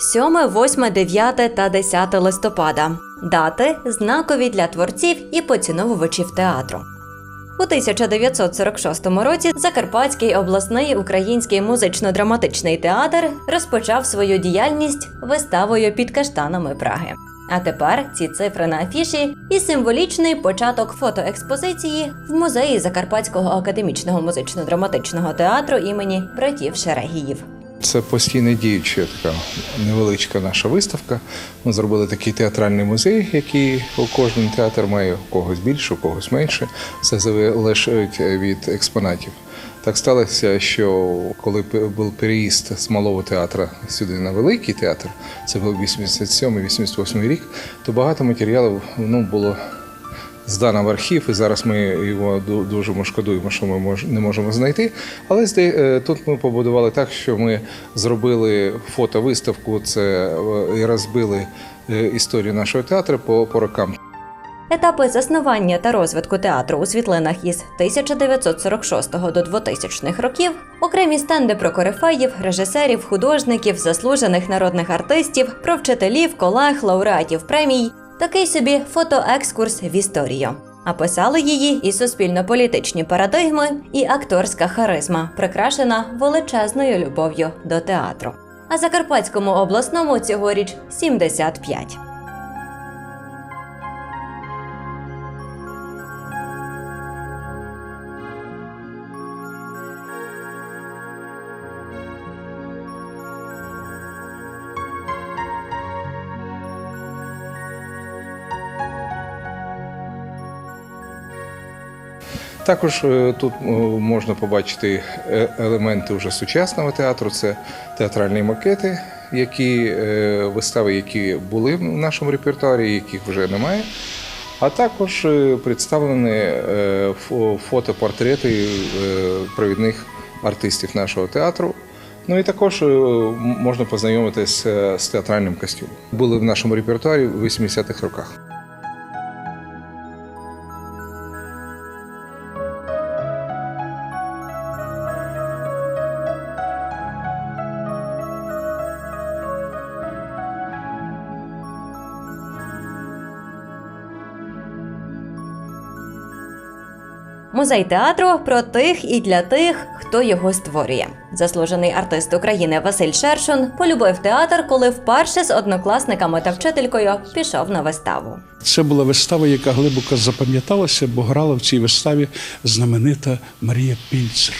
7, 8, 9 та 10 листопада. Дати знакові для творців і поціновувачів театру. У 1946 році Закарпатський обласний український музично-драматичний театр розпочав свою діяльність виставою під каштанами Праги. А тепер ці цифри на афіші і символічний початок фотоекспозиції в музеї Закарпатського академічного музично-драматичного театру імені братів Шерегіїв. Це постійно діюча така невеличка наша виставка. Ми зробили такий театральний музей, який у кожен театр має когось більше, у когось менше. Все залежить від експонатів. Так сталося, що коли був переїзд з малого театру сюди на великий театр, це був 87-88 рік, то багато матеріалів ну, було здано в архів, і зараз ми його ду- дуже шкодуємо, що ми не можемо знайти. Але е, тут ми побудували так, що ми зробили фотовиставку, це е, і розбили е, історію нашого театру по, по рокам. Етапи заснування та розвитку театру у світлинах із 1946 до 2000 років, окремі стенди про корифеїв, режисерів, художників, заслужених народних артистів, про вчителів, колег, лауреатів премій, такий собі фотоекскурс в історію. А писали її і суспільно-політичні парадигми, і акторська харизма, прикрашена величезною любов'ю до театру. А Закарпатському обласному цьогоріч 75. Також е, тут е, можна побачити е, елементи вже сучасного театру. Це театральні макети, які вистави, які були в нашому репертуарі, яких вже немає. А також представлені фо- фотопортрети провідних артистів нашого театру. Ну і також можна познайомитися з театральним костюмом. Були в нашому репертуарі в 80-х роках. Музей театру про тих і для тих, хто його створює. Заслужений артист України Василь Шершун полюбив театр, коли вперше з однокласниками та вчителькою пішов на виставу. Це була вистава, яка глибоко запам'яталася, бо грала в цій виставі знаменита Марія Пільцер,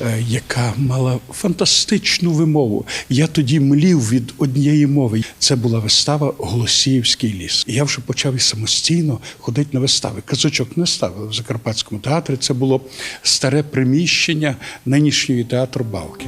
е, яка мала фантастичну вимову. Я тоді млів від однієї мови. Це була вистава Голосіївський ліс. Я вже почав і самостійно ходити на вистави. Казочок не ставили в Закарпатському театрі. Це було старе приміщення нинішньої театру Балки.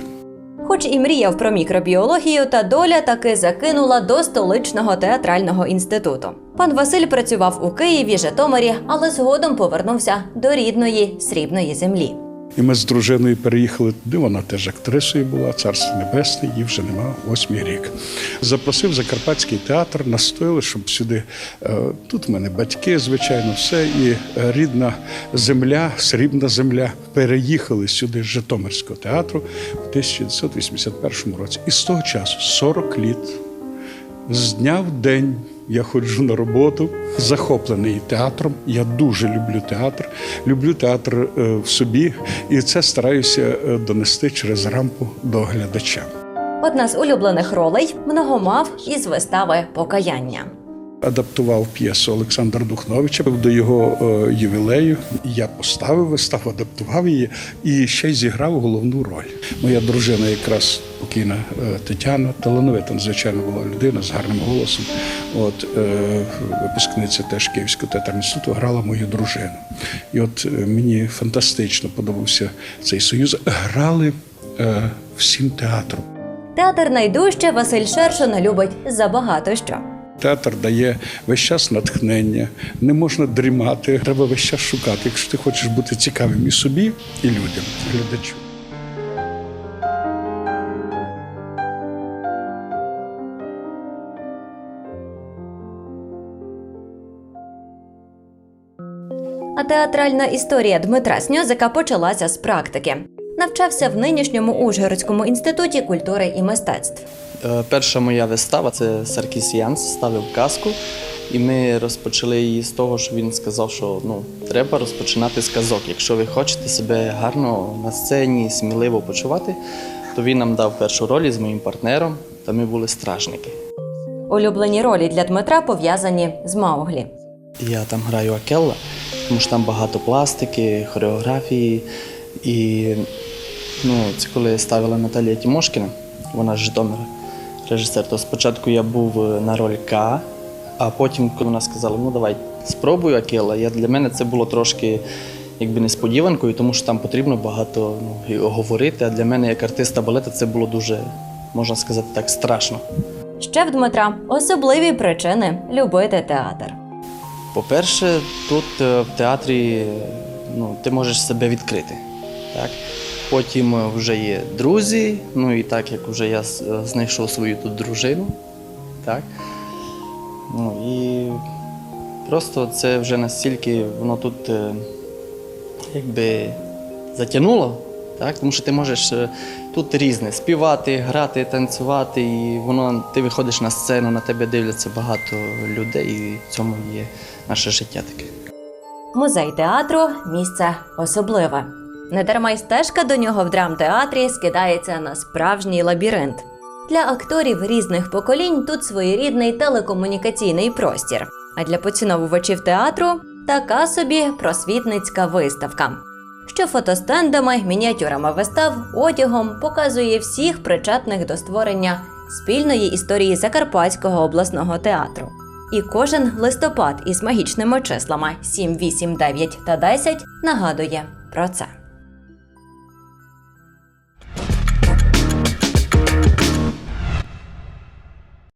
Хоч і мріяв про мікробіологію, та доля таки закинула до столичного театрального інституту. Пан Василь працював у Києві, Житомирі, але згодом повернувся до рідної срібної землі. І ми з дружиною переїхали туди. Вона теж актрисою була, царство небесне, їй вже нема восьмий рік. Запросив Закарпатський театр, настояли, щоб сюди. е, Тут в мене батьки, звичайно, все. І е, рідна земля, срібна земля. Переїхали сюди з Житомирського театру в 1981 році. І з того часу 40 літ з дня в день я ходжу на роботу, захоплений театром. Я дуже люблю театр, люблю театр е, в собі, і це стараюся е, донести через рампу до глядача. Одна з улюблених ролей многомав із вистави Покаяння. Адаптував п'єсу Олександра Духновича до його е, ювілею. Я поставив виставу, адаптував її і ще й зіграв головну роль. Моя дружина, якраз покійна е, Тетяна, талановита, надзвичайно була людина з гарним голосом. От е, випускниця теж Київського театрального інституту грала мою дружину. І от мені фантастично подобався цей союз. Грали всім театром. Театр найдужче Василь Шершун любить забагато що. Театр дає весь час натхнення, не можна дрімати, треба весь час шукати, якщо ти хочеш бути цікавим і собі, і людям, глядачу. А театральна історія Дмитра Сньозика почалася з практики. Навчався в нинішньому Ужгородському інституті культури і мистецтв. Е, Перша моя вистава це Саркісіанс ставив казку. І ми розпочали її з того, що він сказав, що ну, треба розпочинати з казок. Якщо ви хочете себе гарно на сцені, сміливо почувати, то він нам дав першу роль із моїм партнером, та ми були стражники. Улюблені ролі для Дмитра пов'язані з Мауглі. Я там граю Акелла, тому що там багато пластики, хореографії. І ну, це коли ставила Наталія Тімошкіна, вона з Житомира, режисер. То спочатку я був на роль К, а потім, коли вона сказала, ну давай спробуй Акелла, я, для мене це було трошки якби несподіванкою, тому що там потрібно багато ну, говорити. А для мене, як артиста балета, це було дуже, можна сказати так, страшно. Ще в Дмитра особливі причини любити театр. По-перше, тут е, в театрі е, ну, ти можеш себе відкрити. Так? Потім е, вже є друзі, ну і так як вже я е, знайшов свою тут дружину. Так? Ну, і просто це вже настільки воно тут е, якби затягнуло, так? тому що ти можеш тут різне співати, грати, танцювати, і воно ти виходиш на сцену, на тебе дивляться багато людей, і в цьому є наше життя таке. Музей театру місце особливе. Недарма й стежка до нього в драмтеатрі скидається на справжній лабіринт. Для акторів різних поколінь тут своєрідний телекомунікаційний простір. А для поціновувачів театру така собі просвітницька виставка, що фотостендами, мініатюрами вистав, одягом показує всіх причетних до створення спільної історії Закарпатського обласного театру. І кожен листопад із магічними числами 7, 8, 9 та 10 нагадує про це.